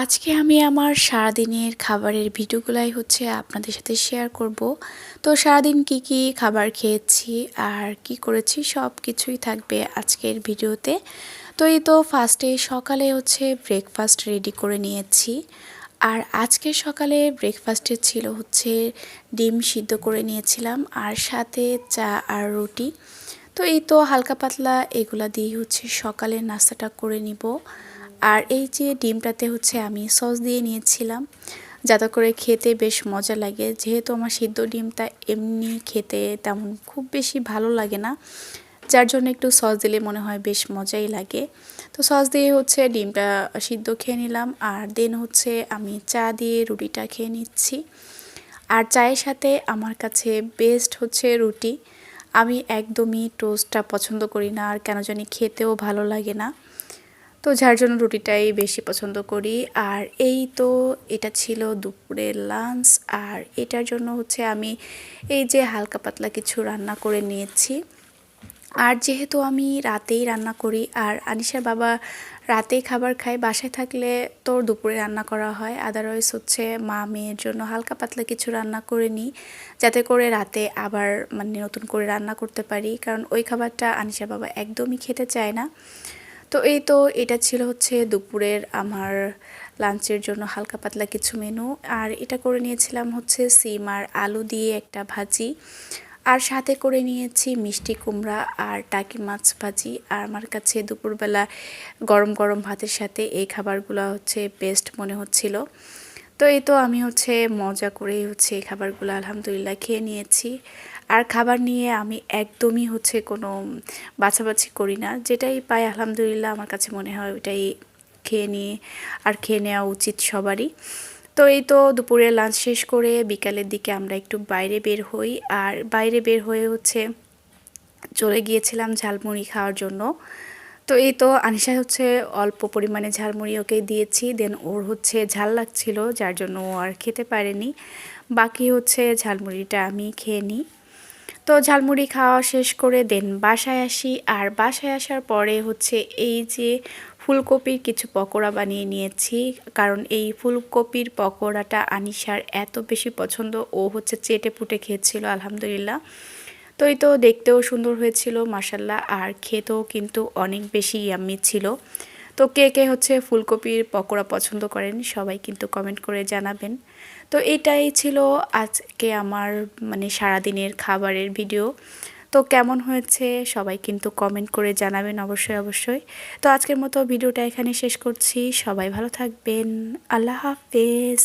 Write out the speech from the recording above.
আজকে আমি আমার সারাদিনের খাবারের ভিডিওগুলাই হচ্ছে আপনাদের সাথে শেয়ার করব। তো সারাদিন কি কি খাবার খেয়েছি আর কি করেছি সব কিছুই থাকবে আজকের ভিডিওতে। তো এই তো ফার্স্টে সকালে হচ্ছে ব্রেকফাস্ট রেডি করে নিয়েছি। আর আজকে সকালে ব্রেকফাস্টে ছিল হচ্ছে ডিম সিদ্ধ করে নিয়েছিলাম আর সাথে চা আর রুটি। তো এই তো হালকা পাতলা এগুলা দিয়ে হচ্ছে সকালে নাস্তাটা করে নিব। আর এই যে ডিমটাতে হচ্ছে আমি সস দিয়ে নিয়েছিলাম, যাতে করে খেতে বেশ মজা লাগে। যেহেতু আমার সিদ্ধ ডিমটা এমনি খেতে তেমন খুব বেশি ভালো লাগে না, যার জন্য একটু সস দিলে মনে হয় বেশ মজাই লাগে। তো সস দিয়ে হচ্ছে ডিমটা সিদ্ধ খেয়ে নিলাম, আর দেন হচ্ছে আমি চা দিয়ে রুটিটা খেয়ে নিচ্ছি। আর চায়ের সাথে আমার কাছে বেস্ট হচ্ছে রুটি। আমি একদমই টোস্টটা পছন্দ করি না, আর কেন জানি খেতেও ভালো লাগে না। যার জন্য রুটিটাই বেশি পছন্দ করি। আর এই তো এটা ছিল দুপুরের লাঞ্চ আর এটার জন্য হচ্ছে আমি এই যে হালকা পাতলা কিছু রান্না করে নিয়েছি। আর যেহেতু আমি রাতেই রান্না করি, আর আনিশার বাবা রাতেই খাবার খায়, বাসায় থাকলে তোর দুপুরে রান্না করা হয়। আদারওয়াইজ হচ্ছে মা মেয়ের জন্য হালকা পাতলা কিছু রান্না করে নিই, যাতে করে রাতে আবার মানে নতুন করে রান্না করতে পারি। কারণ ওই খাবারটা আনিশার বাবা একদমই খেতে চায় না। তো এই তো এটা ছিল হচ্ছে দুপুরের আমার লাঞ্চের জন্য হালকা পাতলা কিছু মেনু আর এটা করে নিয়েছিলাম হচ্ছে সিম আর আলু দিয়ে একটা ভাজি, আর সাথে করে নিয়েছি মিষ্টি কুমড়া আর টাকি মাছ ভাজি, আর আমার কাছে দুপুরবেলা গরম গরম ভাতের সাথে এই খাবারগুলো হচ্ছে বেস্ট মনে হচ্ছিল। তো এই তো আমি হচ্ছে মজা করেই হচ্ছে এই খাবারগুলো আলহামদুলিল্লাহ খেয়ে নিয়েছি। আর খাবার নিয়ে আমি একদমই হচ্ছে কোনো বাছাবাছি করি না। যেটাই পাই আলহামদুলিল্লাহ আমার কাছে মনে হয় ওইটাই খেয়ে নিয়ে আর খেয়ে নেওয়া উচিত সবারই। তো এই তো দুপুরে লাঞ্চ শেষ করে বিকালের দিকে আমরা একটু বাইরে বের হই। আর বাইরে বের হয়ে হচ্ছে চলে গিয়েছিলাম ঝালমুড়ি খাওয়ার জন্য। তো এই তো আনিশা হচ্ছে অল্প পরিমাণে ঝালমুড়ি ওকে দিয়েছি। দেন ওর হচ্ছে ঝাল লাগছিল, যার জন্য ও আর খেতে পারেনি। বাকি হচ্ছে ঝালমুড়িটা আমি খেয়ে নিই। তো ঝালমুড়ি খাওয়া শেষ করে দেন। বাসায় আসি আর বাসায় আসার পরে হচ্ছে এই যে ফুলকপির কিছু পকোড়া বানিয়ে নিয়েছি। কারণ এই ফুলকপির পকোড়াটা আনিশার এত বেশি পছন্দ, ও হচ্ছে চেটে পুটে খেয়েছিল, আলহামদুলিল্লাহ। তো এই তো দেখতেও সুন্দর হয়েছিল মাসাল্লাহ আর খেতেও কিন্তু অনেক বেশি ইয়াম্মি ছিল। তো কে কে হচ্ছে ফুলকপির পকোড়া পছন্দ করেন সবাই কিন্তু কমেন্ট করে জানাবেন। তো এটাই ছিল আজকে আমার মানে সারাদিনের খাবারের ভিডিও তো কেমন হয়েছে সবাই কিন্তু কমেন্ট করে জানাবেন অবশ্যই অবশ্যই। তো আজকের মতো ভিডিওটা এখানে শেষ করছি। সবাই ভালো থাকবেন। আল্লাহ হাফেজ।